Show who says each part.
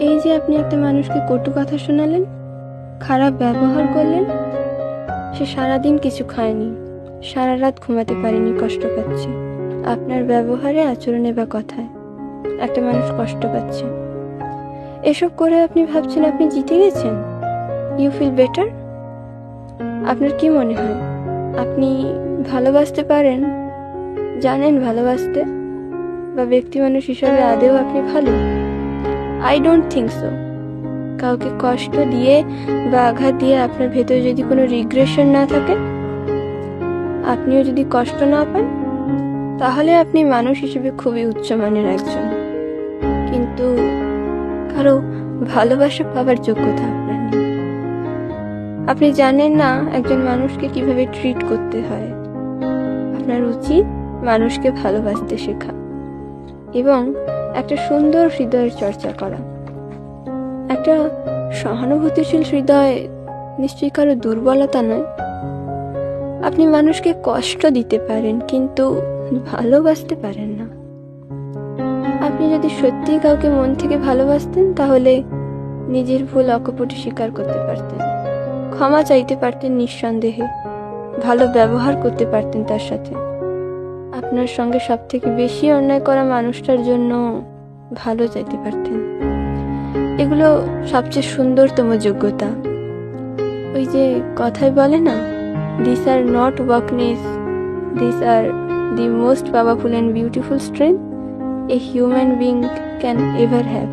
Speaker 1: এই যে আপনি একটা মানুষকে কটু কথা শোনালেন, খারাপ ব্যবহার করলেন, সে সারাদিন কিছু খায়নি সারা রাত ঘুমাতে পারেনি, কষ্ট পাচ্ছে। আপনার ব্যবহারে, আচরণে বা কথায় একটা মানুষ কষ্ট পাচ্ছে। এসব করে আপনি ভাবছেন আপনি জিতে গেছেন? ইউ ফিল বেটার আপনার কি মনে হয়? আপনি ভালোবাসতে পারেন, জানেন ভালোবাসতে, বা ব্যক্তি মানুষ হিসাবে আদেও আপনি ভালো? আই ডোন্ট থিঙ্ক সো কাউকে কষ্ট দিয়ে বা আঘাত দিয়ে আপনার ভেতরে যদি কোনো রিগ্রেশন না থাকে, আপনিও যদি কষ্ট না পান, তাহলে আপনি মানুষ হিসেবে খুবই উচ্চমানের একজন। কিন্তু কারও ভালোবাসা পাওয়ার যোগ্যতা আপনার নেই। আপনি জানেন না একজন মানুষকে কীভাবে ট্রিট করতে হয়। আপনার উচিত মানুষকে ভালোবাসতে শেখা। এবং একটা সুন্দর হৃদয়ের চর্চা করা। একটা সহানুভূতিশীল হৃদয় নিশ্চয়ই কারও দুর্বলতা নয়। আপনি মানুষকে কষ্ট দিতে পারেন, কিন্তু ভালোবাসতে পারেন না। আপনি যদি সত্যিই কাউকে মন থেকে ভালোবাসতেন, তাহলে নিজের ভুল অকপটে স্বীকার করতে পারতেন। ক্ষমা চাইতে পারতেন নিঃসন্দেহে। ভালো ব্যবহার করতে পারতেন তার সাথে। আপনার সঙ্গে সব থেকে বেশি অন্যায় করা মানুষটার জন্য ভালো চাইতে পারতেন। এগুলো সবচেয়ে সুন্দরতম যোগ্যতা। ওই যে কথাই বলে না this are not weakness this are the most powerful and beautiful strength a human being can ever have